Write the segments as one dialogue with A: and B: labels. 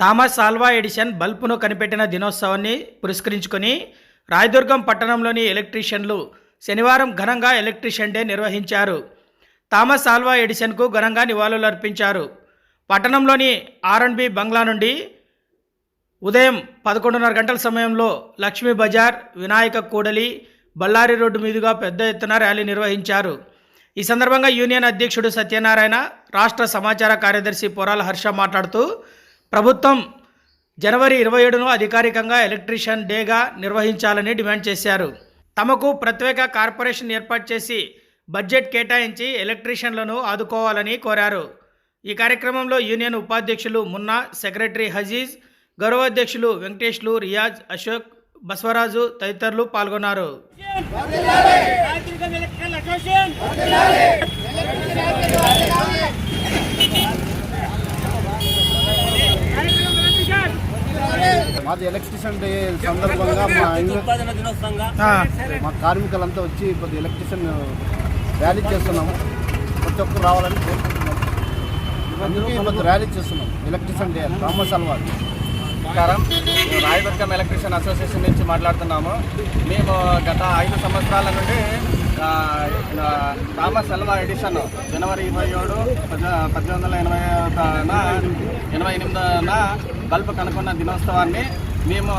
A: Thomas Alva edition బల్బును కనిపెట్టిన దినోత్సవాన్ని పురస్కరించుకొని రాయదుర్గం పట్టణంలోని ఎలక్ట్రీషియన్లు శనివారం ఘనంగా ఎలక్ట్రీషియన్ డే నిర్వహించారు. థామస్ ఆల్వా ఎడిషన్కు ఘనంగా నివాళులు అర్పించారు పట్టణంలోని ఆర్ఎండ్బి బంగ్లా నుండి ఉదయం పదకొండున్నర గంటల సమయంలో లక్ష్మీ బజార్ వినాయక కూడలి బళ్ళారి రోడ్డు మీదుగా పెద్ద ఎత్తున ర్యాలీ నిర్వహించారు. ఈ సందర్భంగా యూనియన్ అధ్యక్షుడు సత్యనారాయణ రాష్ట్ర సమాచార కార్యదర్శి పొరాల హర్ష మాట్లాడుతూ ప్రభుత్వం జనవరి ఇరవై ఏడును అధికారికంగా ఎలక్ట్రీషియన్ డేగా నిర్వహించాలని డిమాండ్ చేశారు. తమకు ప్రత్యేక కార్పొరేషన్ ఏర్పాటు చేసి బడ్జెట్ కేటాయించి ఎలక్ట్రీషియన్లను ఆదుకోవాలని కోరారు. ఈ కార్యక్రమంలో యూనియన్ ఉపాధ్యక్షులు మున్నా సెక్రటరీ హజీజ్ గౌరవాధ్యక్షులు వెంకటేష్లు రియాజ్ అశోక్ బసవరాజు తదితరులు పాల్గొన్నారు.
B: మాది ఎలక్ట్రిషియన్ డే సందర్భంగా మా మా కార్మికులంతా వచ్చి కొద్ది ఎలక్ట్రిషియన్ ర్యాలీ చేస్తున్నాము. ప్రతి ఒక్కరు రావాలని కోరుకుంటున్నాం ర్యాలీ చేస్తున్నాం ఎలక్ట్రిషియన్ డే థామస్ అల్వార్.
C: నమస్కారం. రాయదుర్గం ఎలక్ట్రిషియన్ అసోసియేషన్ నుంచి మాట్లాడుతున్నాము. మేము గత ఐదు సంవత్సరాల నుండి థామస్ అల్వా ఎడిషన్ జనవరి ఇరవై ఏడు పద్దె- పద్దెనిమిది వందల ఎనభై ఎనభై ఎనిమిదిన బల్బ్ కనుక్కున్న దినోత్సవాన్ని మేము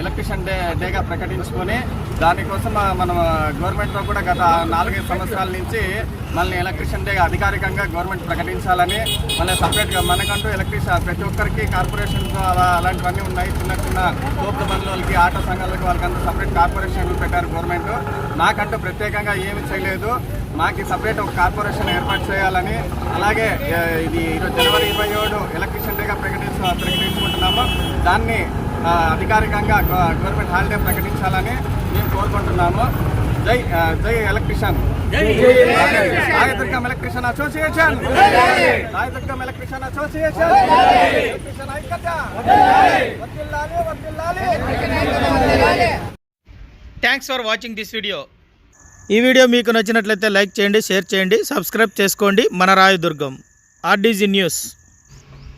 C: ఎలక్ట్రిషన్ డే డేగా ప్రకటించుకొని దానికోసం మనం గవర్నమెంట్లో కూడా గత నాలుగైదు సంవత్సరాల నుంచి మళ్ళీ ఎలక్ట్రిషన్ డే అధికారికంగా గవర్నమెంట్ ప్రకటించాలని మళ్ళీ సపరేట్గా మనకంటూ ఎలక్ట్రిషన్ ప్రతి ఒక్కరికి కార్పొరేషన్స్ అలాంటివన్నీ ఉన్నాయి. చిన్న చిన్న తోపుల బంధువులకి ఆటో సంఘాలకి వాళ్ళకంతా సపరేట్ కార్పొరేషన్ పెట్టారు గవర్నమెంట్. నాకంటూ ప్రత్యేకంగా ఏమి చేయలేదు. మాకు సపరేట్ ఒక కార్పొరేషన్ ఏర్పాటు చేయాలని అలాగే ఇది ఈరోజు జనవరి ఇరవై ఏడు ఎలక్ట్రిషియన్ డేగా ప్రకటించ ప్రకటించుకుంటున్నాము. దాన్ని అధికారికంగా గవ- గవర్నమెంట్ హాలిడే ప్రకటించాలని మేము కోరుకుంటున్నాము జై జై electrician Rayadurgam electrician association Rayadurgam electrician association electrician ఐక్యత.
A: Thanks for watching this video ఈ వీడియో మీకు నచ్చినట్లయితే లైక్ చేయండి షేర్ చేయండి సబ్స్క్రైబ్ చేసుకోండి మన రాయదుర్గం ఆర్డీజీ న్యూస్